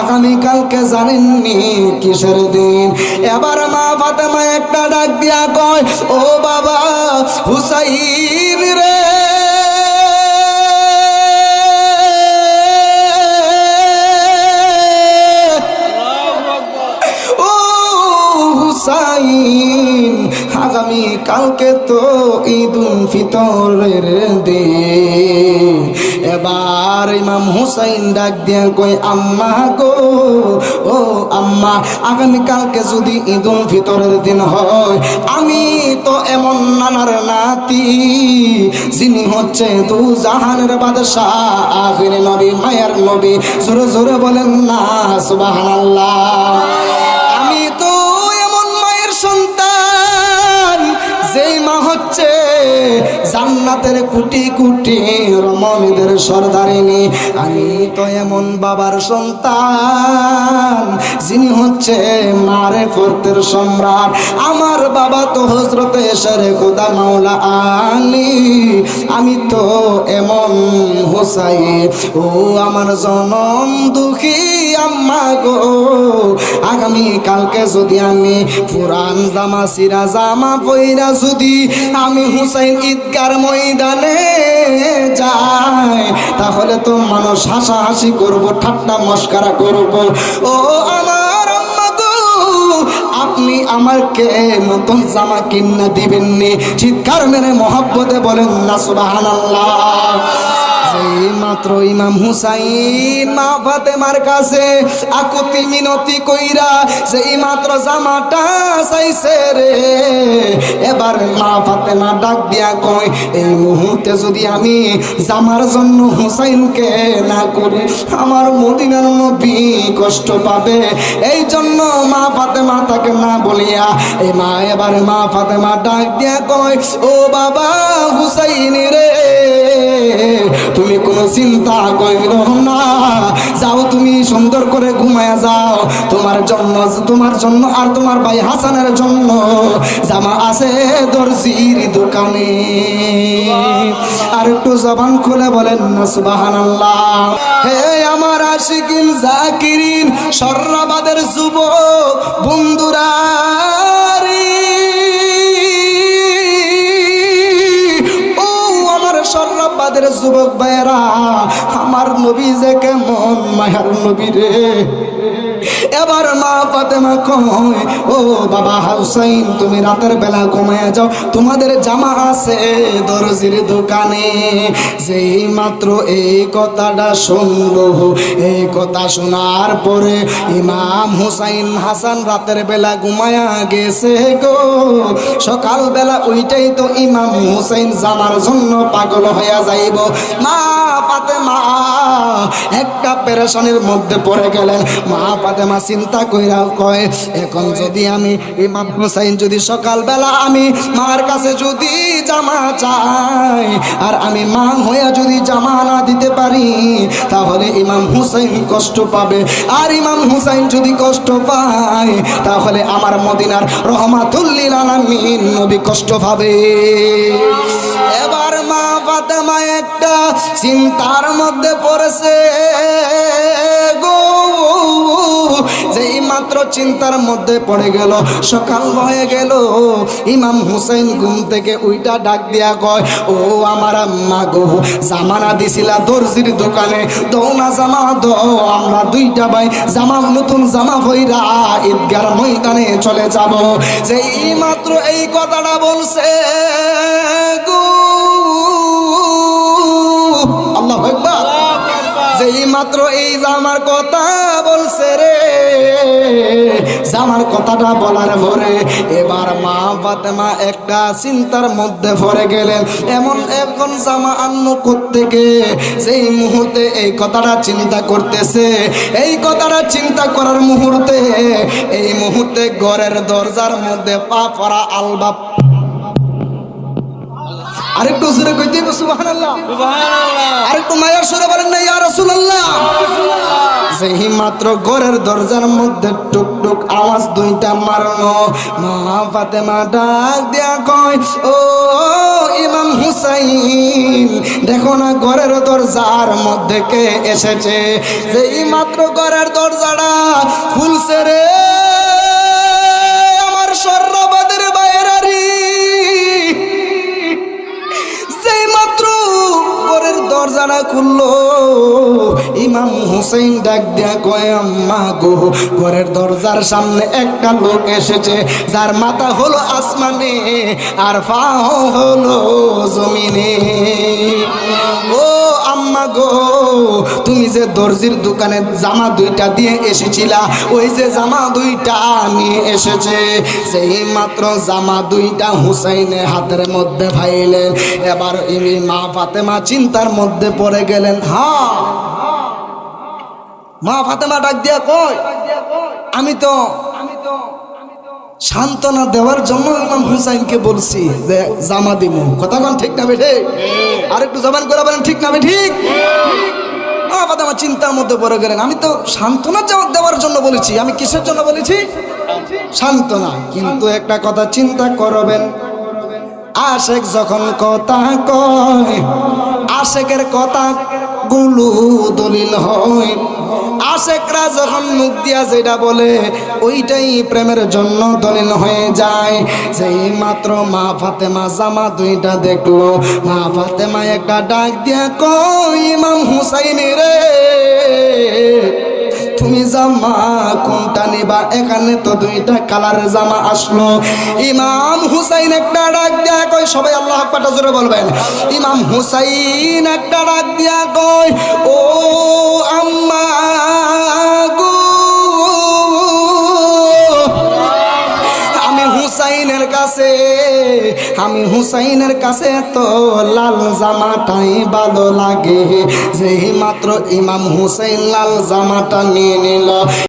আগামীকালকে জানেননি কিসের দিন। এবার মা ফাতেমা একটা ডাক দিয়া কয়, ও বাবা হুসাইন রে। ও হুসাইন, আগামী কালকে তো ঈদ ফিতরের দিন। এবার ইমাম হুসাইন ডাক দিয়ে কই আম্মা গো, ও আম্মা, আগামীকালকে যদি ঈদ উল ফিতরের দিন হয়, আমি তো এমন নানার নাতি, যিনি হচ্ছে দু জাহানের বাদশাহ, আখির নবী, মায়ার নবী। জোরে জোরে বলেন না, সুবহানাল্লাহ। হচ্ছে জান্নাতের কোটি কোটি রমণীদের সর্দারিনী আমি তো এমন বাবার সন্তান, যিনি হচ্ছে মারে ফর্তের সম্রাট। আমার বাবা তো হজরতে এসরে খোদা মাওলা আলী। আমি তো এমন হোসাই ও আমার জনম দুঃখী আম্মা গো। আগামী কালকে যদি আমি পুরান জামা, সিরা জামা পইরা যদি আমি হুসাইন ঈদগার ময়দানে যাই, তাহলে তো মানুষ হাসাহাসি করব, ঠাট্টা মস্কারা করব। ও আমার আপনি আমাকে নতুন জামা কিনা দিবেননি। চিৎকার মেনে মহব্বতে বলেন না সেই মাত্র ইমাম হুসাইন মা ফাতেমার কাছে আকুতি মিনতি কইরা সেই মাত্র জামাটা চাইছে রে, এবার মা ফাতেমা ডাক দিয়া কয়, এই মুহূর্তে যদি আমি জামার জন্য হুসাইনকে না করি, আমার মদিনার নবী কষ্ট পাবে। এই জন্য মা ফাতেমা তাকে না বলিয়া এই মা এবার মা ফাতেমা ডাক দিয়া কয়, ও বাবা হুসাইন রে তুমি কোনো চিন্তা করিল না। যাও তুমি সুন্দর করে ঘুমায়া যাও। তোমার জন্য তোমার জন্য আর তোমার ভাই হাসানের জন্য জামা আছে দর্জির দোকানে। আর একটু জবান খুলে বলেন না, সুবহানাল্লাহ। হে আমার আশিকিন জাকিরিন, সর্রাবাদের যুব বন্ধুরা। সর্রাবাদের যুবক ভাইয়েরা, আমার নবী যে কেমন মায়ার নবী রে। এবার মা ফাতেমা কয়, ও বাবা হুসাইন, তুমি রাতের বেলা ঘুমায়া যাও। তোমাদের জামা আছে দরজির দোকানে। যেই মাত্র এই কথাটা শুনলো এই কথা শোনার পরে ইমাম হুসাইন হাসান রাতের বেলা ঘুমায়া গেছে গো। সকাল বেলা ওইটাই তো ইমাম হুসাইন জামার জন্য পাগল হইয়া যাইব মা ফাতেমা একটা পেরেশানির মধ্যে পড়ে গেলেন। মা ফাতেমা চিন্তা কইরা কয়, এখন যদি আমি ইমাম হুসাইন, যদি সকালবেলা আমি মার কাছে যদি জামা চাই, আর আমি মা হইয়া যদি জামা না দিতে পারি, তাহলে ইমাম হুসাইন কষ্ট পাবে। আর ইমাম হুসাইন যদি কষ্ট পায়, তাহলে আমার মদিনার রহমাতুল্লিল আলামিন নবী কষ্ট পাবে। এবার মা চিন্তার মধ্যে পড়েছে গো। যেই মাত্র চিন্তার মধ্যে পড়ে গেল, সকাল হয়ে গেল। ইমাম হুসেন ঘুম থেকে উইটা ডাক দিয়া কয়, ও আমার আম্মা গো, জামানা দিছিলা দর্জির দোকানে। দৌনা জামা দো আমরা দুইটা ভাই জামা, নতুন জামা ভইরা ঈদগার ময়দানে চলে যাব। যেই মাত্র এই কথাটা বলছে মাত্র এই জামার কথা বলছে রে জামার কথাটা বলার পরে এবার মা ফাতেমা একটা চিন্তার মধ্যে পড়ে গেলেন। এমন এখন জামা আন্ন করতে সেই মুহূর্তে এই কথাটা চিন্তা করতেছে, এই কথাটা চিন্তা করার মুহূর্তে, এই মুহূর্তে ঘরের দরজার মধ্যে পা পড়া আলবাপ আরেকটু জোরে কইতে সুবহানাল্লাহ। আরেকটু মায়ের সুরে বলেন না ইয়া রাসূলুল্লাহ। সেই মাত্র ঘরের দরজার মধ্যে টুক টুক আওয়াজ দুইটা মারলো মা ফাতেমা ডাক দিয়া কয় ও ইমাম হুসাইন দেখো না ঘরের দরজার মধ্যে কে এসেছে? যেই মাত্র ঘরের দরজার বলছে রে। হুসেন ডাক দিয়া কয়, আম্মা গো, ঘরের দরজার সামনে একটা লোক এসেছে, যার মাথা হলো আসমানে আর পা হলো জমিনে। ও আম্মা গো, তুমি যে দর্জির দোকানে জামা দুইটা দিয়ে এসেছিলা, ওই যে জামা দুইটা নিয়ে এসেছে, সেই মাত্র জামা দুইটা হুসাইনে হাতের মধ্যে ভাইলেন। এবার ইনি মা ফাতেমা চিন্তার মধ্যে পড়ে গেলেন হ্যাঁ মা ফাতেমা ডাক দিয়া কয়, আমি তো সান্ত্বনা দেওয়ার জন্য ইমাম হুসাইনকে বলছি যে জামা দিব কথা কোন ঠিক না বেঠে আর একটু জবান করে বলেন, ঠিক না ঠিক। মা ফাতেমা চিন্তার মধ্যে পড়ে গেলেন। আমি তো সান্ত্বনা দেওয়ার জন্য বলেছি। আমি কিসের জন্য বলেছি? সান্ত্বনা। কিন্তু একটা কথা চিন্তা করবেন। আশেক যখন কথা কয়, আশেকের কথা গুলো দলিল হয়। আশেকরা যখন মুখ দিয়া যেটা বলে, ওইটাই প্রেমের জন্য দলিল হয়ে যায়। সেই মাত্র মা ফাতেমা জামা দুইটা দেখল, মা ফাতেমা একটা ডাক দিয়া কই ইমাম হুসাইন রে। তুমি জামা কোনটা নিবা? এখানে তো দুইটা কালার জামা আসলো। ইমাম হুসাইন একটা ডাক দিয়া কয়, সবাই আল্লাহ আকবারটা জোরে বলবেন। ইমাম হুসাইন একটা ডাক দিয়া কয়, ও আম্মা আমি হুসাইনের কাছে আমি হুসাইনের কাছে তো লাল জামাটাই ভালো লাগে। যেই মাত্র ইমাম হুসাইন লাল জামাটা নিয়ে নিল।